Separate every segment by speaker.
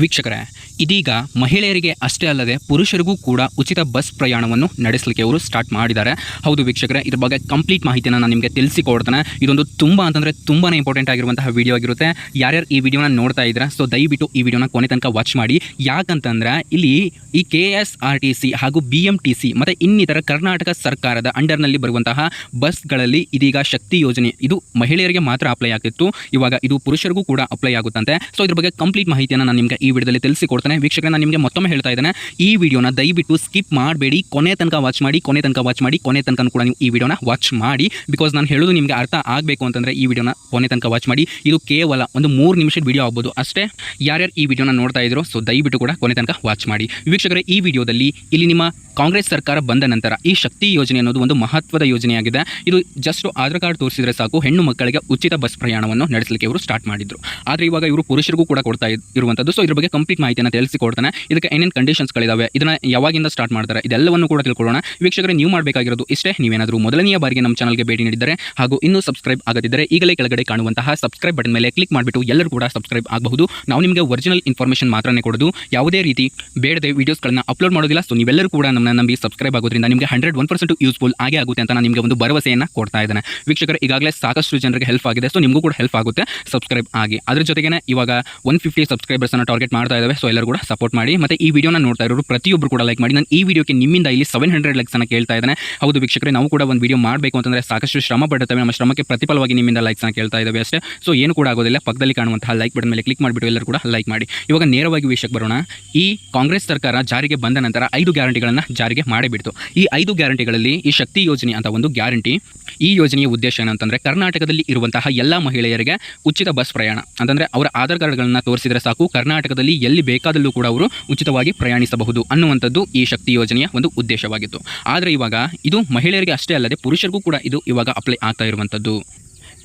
Speaker 1: ವೀಕ್ಷಕರೇ, ಇದೀಗ ಮಹಿಳೆಯರಿಗೆ ಅಷ್ಟೇ ಅಲ್ಲದೆ ಪುರುಷರಿಗೂ ಕೂಡ ಉಚಿತ ಬಸ್ ಪ್ರಯಾಣವನ್ನು ನಡೆಸಲಿಕ್ಕೆ ಅವರು ಸ್ಟಾರ್ಟ್ ಮಾಡಿದ್ದಾರೆ. ಹೌದು ವೀಕ್ಷಕರೇ, ಇದ್ರ ಬಗ್ಗೆ ಕಂಪ್ಲೀಟ್ ಮಾಹಿತಿಯನ್ನು ನಾನು ನಿಮಗೆ ತಿಳಿಸಿಕೊಡ್ತೇನೆ. ಇದೊಂದು ತುಂಬ ಅಂತಂದರೆ ತುಂಬಾ ಇಂಪಾರ್ಟೆಂಟ್ ಆಗಿರುವಂತಹ ವಿಡಿಯೋ ಆಗಿರುತ್ತೆ. ಯಾರ್ಯಾರು ಈ ವಿಡಿಯೋನ ನೋಡ್ತಾ ಇದ್ದೀರಾ ಸೊ ದಯವಿಟ್ಟು ಈ ವಿಡಿಯೋನ ಕೊನೆ ತನಕ ವಾಚ್ ಮಾಡಿ. ಯಾಕಂತಂದ್ರೆ ಇಲ್ಲಿ ಈ K S R T C ಹಾಗೂ ಬಿ ಎಂ ಟಿ ಸಿ ಮತ್ತು ಇನ್ನಿತರ ಕರ್ನಾಟಕ ಸರ್ಕಾರದ ಅಂಡರ್ನಲ್ಲಿ ಬರುವಂತಹ ಬಸ್ಗಳಲ್ಲಿ ಇದೀಗ ಶಕ್ತಿ ಯೋಜನೆ, ಇದು ಮಹಿಳೆಯರಿಗೆ ಮಾತ್ರ ಅಪ್ಲೈ ಆಗ್ತಿತ್ತು. ಇವಾಗ ಇದು ಪುರುಷರಿಗೂ ಕೂಡ ಅಪ್ಲೈ ಆಗುತ್ತಂತೆ. ಸೊ ಇದ್ರ ಬಗ್ಗೆ ಕಂಪ್ಲೀಟ್ ಮಾಹಿತಿಯನ್ನು ನಾನು ನಿಮಗೆ ಈ ವಿಡಿಯೋದಲ್ಲಿ ತಿಳಿಸಿಕೊಡ್ತೇನೆ. ವೀಕ್ಷಕರೇ, ನಾನು ನಿಮಗೆ ಮತ್ತೊಮ್ಮೆ ಹೇಳ್ತಾ ಇದ್ದೇನೆ, ಈ ವಿಡಿಯೋನ ದಯವಿಟ್ಟು ಸ್ಕಿಪ್ ಮಾಡಬೇಡಿ, ಕೊನೆ ತನಕ ವಾಚ್ ಮಾಡಿ, ಕೊನೆ ತನಕ ವಾಚ್ ಮಾಡಿ, ಕೊನೆ ತನಕ ಕೂಡ ನೀವು ಈ ವಿಡಿಯೋನ ವಾಚ್ ಮಾಡಿ ಬಿಕಾಸ್ ನಾನು ಹೇಳೋದು ನಿಮಗೆ ಅರ್ಥ ಆಗಬೇಕು ಅಂತಂದರೆ ಈ ವಿಡಿಯೋನ ಕೊನೆ ತನಕ ವಾಚ್ ಮಾಡಿ, ಇದು ಕೇವಲ ಒಂದು ಮೂರು ನಿಮಿಷದ ವಿಡಿಯೋ ಆಗ್ಬೋದು. ಅಷ್ಟೇ, ಯಾರ್ಯಾರು ಈ ವಿಡಿಯೋನ ನೋಡ್ತಾ ಇದ್ರು ಸೊ ದಯವಿಟ್ಟು ಕೂಡ ಕೊನೆ ತನಕ ವಾಚ್ ಮಾಡಿ. ವೀಕ್ಷಕರೇ, ಈ ವಿಡಿಯೋದಲ್ಲಿ ಇಲ್ಲಿ ನಿಮ್ಮ ಕಾಂಗ್ರೆಸ್ ಸರ್ಕಾರ ಬಂದ ನಂತರ ಈ ಶಕ್ತಿ ಯೋಜನೆ ಅನ್ನೋದು ಒಂದು ಮಹತ್ವದ ಯೋಜನೆಯಾಗಿದೆ. ಇದು ಜಸ್ಟ್ ಆಧಾರ್ ಕಾರ್ಡ್ ತೋರಿಸಿದ್ರೆ ಸಾಕು, ಹೆಣ್ಣು ಮಕ್ಕಳಿಗೆ ಉಚಿತ ಬಸ್ ಪ್ರಯಾಣವನ್ನು ನಡೆಸಲಿಕ್ಕೆ ಇವರು ಸ್ಟಾರ್ಟ್ ಮಾಡಿದ್ರು. ಆದರೆ ಇವಾಗ ಇವರು ಪುರುಷರಿಗೂ ಕೂಡ ಕೊಡ್ತಾ ಇರುವಂಥದ್ದು ಸೊ ಇದ್ರ ಬಗ್ಗೆ ಕಂಪ್ಲೀಟ್ ಮಾಹಿತಿಯನ್ನು ತಿಳಿಸಿಕೊಡ್ತಾನೆ. ಇದಕ್ಕೆ ಏನೇನು ಕಂಡೀಷನ್ಸ್ಗಳಿದಾವೆ ಇದನ್ನ ಯಾವಾಗಿಂದ ಸ್ಟಾರ್ಟ್ ಮಾಡ್ತಾರೆ, ಇದೆಲ್ಲವನ್ನು ಕೂಡ ತಿಳ್ಕೊಳ್ಳೋಣ. ವೀಕ್ಷಕರೇ, ನೀವು ಮಾಡಬೇಕಾಗಿರೋದು ಇಷ್ಟೇ. ನೀವೇನಾದರೂ ಮೊದಲನೆಯ ಬಾರಿಗೆ ನಮ್ಮ ಚಾನಲ್ಗೆ ಭೇಟಿ ನೀಡಿದರೆ ಹಾಗೂ ಇನ್ನೂ ಸಬ್ಸ್ಕ್ರೈಬ್ ಆಗದಿದ್ದರೆ ಈಗಲೇ ಕೆಳಗಡೆ ಕಾಣುವಂತಹ ಸಬ್ಸ್ಕ್ರೈಬ್ ಬಟನ್ ಮೇಲೆ ಕ್ಲಿಕ್ ಮಾಡಿಬಿಟ್ಟು ಎಲ್ಲರೂ ಕೂಡ ಸಬ್ಸ್ಕ್ರೈಬ್ ಆಗಬಹುದು. ನಾವು ನಿಮಗೆ ಒರಿಜಿನಲ್ ಇನ್ಫಾರ್ಮೇಷನ್ ಮಾತ್ರನೇ ಕೊಡೋದು. ಯಾವುದೇ ರೀತಿ ಬೇಡದೆ ವೀಡಿಯೋಸ್ಗಳನ್ನ ಅಪ್ಲೋಡ್ ಮಾಡೋದಿಲ್ಲ. ಸೊ ನೀವೆಲ್ಲರೂ ಕೂಡ ನಮ್ಮನ್ನ ನಂಬಿ ಸಬ್ಸ್ಕ್ರೈಬ್ ಆಗೋದ್ರಿಂದ ನಿಮಗೆ ಹಂಡ್ರೆಡ್ ಒನ್ ಪರ್ಸೆಂಟ್ ಯೂಸ್ಫುಲ್ ಆಗೇ ಆಗುತ್ತೆ ಅಂತ ನಿಮಗೆ ಒಂದು ಭರವಸೆಯನ್ನು ಕೊಡ್ತಾ ಇದ್ದೇನೆ. ವೀಕ್ಷಕರು, ಈಗಾಗಲೇ ಸಾಕಷ್ಟು ಜನರಿಗೆ ಹೆಲ್ಪ್ ಆಗಿದೆ. ಸೊ ನಿಮಗೂ ಕೂಡ ಹೆಲ್ಪ್ ಆಗುತ್ತೆ ಸಬ್ಸ್ಕ್ರೈಬ್ ಆಗಿ. ಅದ್ರ ಜೊತೆಗೆ ಇವಾಗ ಒನ್ ಫಿಫ್ಟಿ ಸಬ್ಸ್ಕ್ರೈಬರ್ಸನ್ನು ಟಾರ್ಗೆಟ್ ಮಾಡ್ತಾ ಇದ್ದಾವೆ ಸೊ ಎಲ್ಲರೂ ಕೂಡ ಸಪೋರ್ಟ್ ಮಾಡಿ. ಮತ್ತೆ ಈ ವಿಡಿಯೋನ ನೋಡ್ತಾ ಇರೋರು ಪ್ರತಿಯೊಬ್ಬರು ಕೂಡ ಲೈಕ್ ಮಾಡಿ. ನಾನು ಈ ವಿಡಿಯೋಕ್ಕೆ ನಿಮ್ಮಿಂದ ಇಲ್ಲಿ ಸೆವೆನ್ ಹಂಡ್ರೆಡ್ ಲೈಕ್ಸ್ ಅನ್ನು ಕೇಳ್ತಾ ಇದ್ದಾನೆ. ಹೌದು ವೀಕ್ಷಕರೇ, ನಾವು ಕೂಡ ಒಂದು ವಿಡಿಯೋ ಮಾಡಬೇಕು ಅಂತಂದ್ರೆ ಸಾಕಷ್ಟು ಶ್ರಮ ಪಡ್ತೇವೆ. ನಮ್ಮ ಶ್ರಮಕ್ಕೆ ಪ್ರತಿಫಲವಾಗಿ ನಿಮ್ಮಿಂದ ಲೈಕ್ಸ್ ಅನ್ನು ಕೇಳ್ತಾ ಇದ್ದಾವೆ ಅಷ್ಟೇ. ಸೊ ಏನು ಕೂಡ ಆಗೋದಿಲ್ಲ. ಪಕ್ಕದಲ್ಲಿ ಕಾಣುವಂತಹ ಲೈಕ್ ಬಟನ್ ಮೇಲೆ ಕ್ಲಿಕ್ ಮಾಡಿಬಿಟ್ಟು ಎಲ್ಲರೂ ಕೂಡ ಲೈಕ್ ಮಾಡಿ. ಇವಾಗ ನೇರವಾಗಿ ವಿಷಯಕ್ಕೆ ಬರೋಣ. ಈ ಕಾಂಗ್ರೆಸ್ ಸರ್ಕಾರ ಜಾರಿಗೆ ಬಂದ ನಂತರ ಐದು ಗ್ಯಾರಂಟಿಗಳನ್ನು ಜಾರಿಗೆ ಮಾಡಿಬಿಡ್ತು. ಈ ಐದು ಗ್ಯಾರಂಟಿಗಳಲ್ಲಿ ಈ ಶಕ್ತಿ ಯೋಜನೆ ಅಂತ ಒಂದು ಗ್ಯಾರಂಟಿ. ಈ ಯೋಜನೆಯ ಉದ್ದೇಶ ಏನಂತಂದ್ರೆ ಕರ್ನಾಟಕದಲ್ಲಿ ಇರುವಂತಹ ಎಲ್ಲಾ ಮಹಿಳೆಯರಿಗೆ ಉಚಿತ ಬಸ್ ಪ್ರಯಾಣ. ಅಂತಂದ್ರೆ ಅವರ ಆಧಾರ್ ಕಾರ್ಡ್ಗಳನ್ನ ತೋರಿಸಿದ್ರೆ ಸಾಕು. ಕರ್ನಾಟಕದಲ್ಲಿ ಎಲ್ಲಿ ಬೇಕಾದಲ್ಲೂ ಕೂಡ ಅವರು ಉಚಿತವಾಗಿ ಪ್ರಯಾಣಿಸಬಹುದು ಅನ್ನುವಂಥದ್ದು ಈ ಶಕ್ತಿ ಯೋಜನೆಯ ಒಂದು ಉದ್ದೇಶವಾಗಿತ್ತು. ಆದರೆ ಇವಾಗ ಇದು ಮಹಿಳೆಯರಿಗೆ ಅಷ್ಟೇ ಅಲ್ಲದೆ ಪುರುಷರಿಗೂ ಕೂಡ ಇದು ಇವಾಗ ಅಪ್ಲೈ ಆಗ್ತಾ ಇರುವಂಥದ್ದು.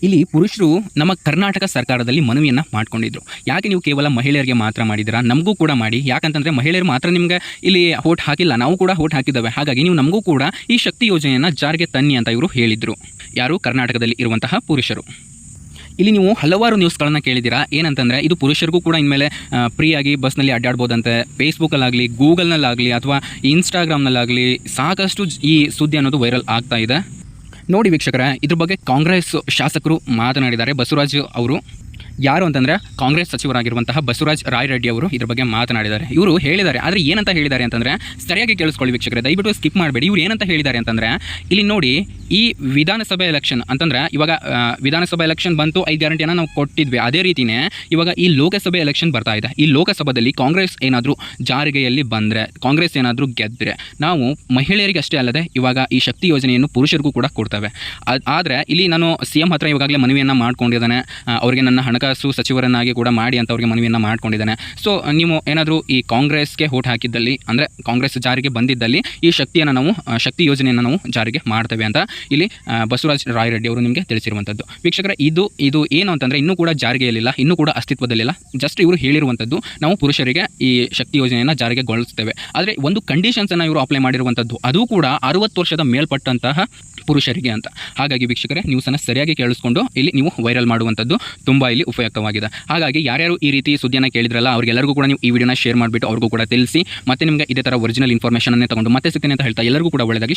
Speaker 1: ಇಲ್ಲಿ ಪುರುಷರು ನಮ್ಮ ಕರ್ನಾಟಕ ಸರ್ಕಾರದಲ್ಲಿ ಮನವಿಯನ್ನು ಮಾಡ್ಕೊಂಡಿದ್ರು. ಯಾಕೆ ನೀವು ಕೇವಲ ಮಹಿಳೆಯರಿಗೆ ಮಾತ್ರ ಮಾಡಿದ್ದೀರಾ? ನಮಗೂ ಕೂಡ ಮಾಡಿ. ಯಾಕಂತಂದರೆ ಮಹಿಳೆಯರು ಮಾತ್ರ ನಿಮಗೆ ಇಲ್ಲಿ ಹೋಟ್ ಹಾಕಿಲ್ಲ. ನಾವು ಕೂಡ ಹೋಟ್ ಹಾಕಿದ್ದಾವೆ. ಹಾಗಾಗಿ ನೀವು ನಮಗೂ ಕೂಡ ಈ ಶಕ್ತಿ ಯೋಜನೆಯನ್ನು ಜಾರಿಗೆ ತನ್ನಿ ಅಂತ ಇವರು ಹೇಳಿದರು. ಯಾರು? ಕರ್ನಾಟಕದಲ್ಲಿ ಇರುವಂತಹ ಪುರುಷರು. ಇಲ್ಲಿ ನೀವು ಹಲವಾರು ನ್ಯೂಸ್ಗಳನ್ನು ಕೇಳಿದ್ದೀರಾ? ಏನಂತಂದರೆ ಇದು ಪುರುಷರಿಗೂ ಕೂಡ ಇನ್ಮೇಲೆ ಫ್ರೀಯಾಗಿ ಬಸ್ನಲ್ಲಿ ಅಡ್ಡಾಡ್ಬೋದಂತೆ. ಫೇಸ್ಬುಕ್ಕಲ್ಲಾಗಲಿ ಗೂಗಲ್ನಲ್ಲಾಗಲಿ ಅಥವಾ ಇನ್ಸ್ಟಾಗ್ರಾಮ್ನಲ್ಲಾಗಲಿ ಸಾಕಷ್ಟು ಈ ಸುದ್ದಿ ಅನ್ನೋದು ವೈರಲ್ ಆಗ್ತಾ ಇದೆ. ನೋಡಿ ವೀಕ್ಷಕರ, ಇದ್ರ ಬಗ್ಗೆ ಕಾಂಗ್ರೆಸ್ ಶಾಸಕರು ಮಾತನಾಡಿದ್ದಾರೆ ಬಸವರಾಜ್ ಅವರು. ಯಾರು ಅಂತಂದರೆ ಕಾಂಗ್ರೆಸ್ ಸಚಿವರಾಗಿರುವಂತಹ ಬಸವರಾಜ್ ರಾಯ್ ಅವರು ಇದ್ರ ಬಗ್ಗೆ ಮಾತನಾಡಿದ್ದಾರೆ. ಇವರು ಹೇಳಿದ್ದಾರೆ, ಆದರೆ ಏನಂತ ಹೇಳಿದ್ದಾರೆ ಅಂತಂದರೆ ಸರಿಯಾಗಿ ಕೇಳಿಸ್ಕೊಳ್ಳಿ ವೀಕ್ಷಕರೇ, ದಯವಿಟ್ಟು ಸ್ಕಿಪ್ ಮಾಡಬೇಡಿ. ಇವರು ಏನಂತ ಹೇಳಿದ್ದಾರೆ ಅಂತಂದರೆ ಇಲ್ಲಿ ನೋಡಿ, ಈ ವಿಧಾನಸಭೆ ಎಲೆಕ್ಷನ್ ಅಂತಂದರೆ ಇವಾಗ ವಿಧಾನಸಭೆ ಎಲೆಕ್ಷನ್ ಬಂತು, ಐದು ಗ್ಯಾರಂಟಿಯನ್ನು ನಾವು ಕೊಟ್ಟಿದ್ವಿ. ಅದೇ ರೀತಿಯೇ ಇವಾಗ ಈ ಲೋಕಸಭೆ ಎಲೆಕ್ಷನ್ ಬರ್ತಾ ಇದೆ. ಈ ಲೋಕಸಭೆಯಲ್ಲಿ ಕಾಂಗ್ರೆಸ್ ಏನಾದರೂ ಜಾರಿಗೆಯಲ್ಲಿ ಬಂದರೆ, ಕಾಂಗ್ರೆಸ್ ಏನಾದರೂ ಗೆದ್ದರೆ ನಾವು ಮಹಿಳೆಯರಿಗೆ ಅಷ್ಟೇ ಅಲ್ಲದೆ ಇವಾಗ ಈ ಶಕ್ತಿ ಯೋಜನೆಯನ್ನು ಪುರುಷರಿಗೂ ಕೂಡ ಕೊಡ್ತವೆ. ಆದರೆ ಇಲ್ಲಿ ನಾನು ಸಿ ಎಂ ಹತ್ರ ಇವಾಗಲೇ ಮನವಿಯನ್ನು ಮಾಡ್ಕೊಂಡಿದ್ದಾನೆ. ಅವರಿಗೆ ನನ್ನ ಹಣಕಾಸು ಸಚಿವರನ್ನಾಗಿ ಕೂಡ ಮಾಡಿ ಅಂತ ಅವ್ರಿಗೆ ಮನವಿಯನ್ನು ಮಾಡ್ಕೊಂಡಿದ್ದಾನೆ. ಸೊ ನೀವು ಏನಾದರೂ ಈ ಕಾಂಗ್ರೆಸ್ಗೆ ಓಟ್ ಹಾಕಿದ್ದಲ್ಲಿ, ಅಂದರೆ ಕಾಂಗ್ರೆಸ್ ಜಾರಿಗೆ ಬಂದಿದ್ದಲ್ಲಿ ಈ ಶಕ್ತಿಯನ್ನು ನಾವು ಶಕ್ತಿ ಯೋಜನೆಯನ್ನು ನಾವು ಜಾರಿಗೆ ಮಾಡ್ತೇವೆ ಅಂತ ಇಲ್ಲಿ ಬಸವರಾಜ್ ರಾಯ್ ರೆಡ್ಡಿ ಅವರು ನಿಮಗೆ ತಿಳಿಸಿರುವಂಥದ್ದು ವೀಕ್ಷಕರ, ಇದು ಇದು ಏನು ಅಂತಂದರೆ ಇನ್ನೂ ಕೂಡ ಜಾರಿಗೆಯಲ್ಲಿಲ್ಲ ಇನ್ನೂ ಕೂಡ ಅಸ್ತಿತ್ವದಲ್ಲಿಲ್ಲ. ಜಸ್ಟ್ ಇವರು ಹೇಳಿರುವಂಥದ್ದು ನಾವು ಪುರುಷರಿಗೆ ಈ ಶಕ್ತಿ ಯೋಜನೆಯನ್ನು ಜಾರಿಗೆಗೊಳಿಸ್ತೇವೆ ಆದರೆ ಒಂದು ಕಂಡೀಷನ್ಸನ್ನು ಇವರು ಅಪ್ಲೈ ಮಾಡಿರುವಂಥದ್ದು ಅದು ಕೂಡ ಅರುವತ್ತು ವರ್ಷದ ಮೇಲ್ಪಟ್ಟಂತಹ ಪುರುಷರಿಗೆ ಅಂತ. ಹಾಗಾಗಿ ವೀಕ್ಷಕರೇ ನ್ಯೂಸನ್ನು ಸರಿಯಾಗಿ ಕೇಳಿಸ್ಕೊಂಡು ಇಲ್ಲಿ ನೀವು ವೈರಲ್ ಮಾಡುವಂಥದ್ದು ತುಂಬ ಇಲ್ಲಿ ಉಪಯುಕ್ತವಾಗಿದೆ. ಹಾಗಾಗಿ ಯಾರ್ಯಾರು ಈ ರೀತಿ ಸುದ್ದಿಯನ್ನು ಕೇಳಿದ್ರಲ್ಲ, ಅವರಿಗೆಲ್ಲರಿಗೂ ಕೂಡ ನೀವು ಈ ವಿಡಿಯೋನ ಶೇರ್ ಮಾಡಿಬಿಟ್ಟು ಅವ್ರಿಗೂ ಕೂಡ ತಿಳಿಸಿ, ಮತ್ತೆ ನಿಮಗೆ ಇದೇ ಥರ ಒರಿಜಿನಲ್ ಇನ್ಫಾರ್ಮೇಷನ್ ತಗೊಂಡು ಮತ್ತೆ ಸಿಗ್ತೀನಿ ಅಂತ ಹೇಳ್ತಾ ಎಲ್ಲರಿಗೂ ಕೂಡ ಒಳ್ಳೆಯದಾಗಿ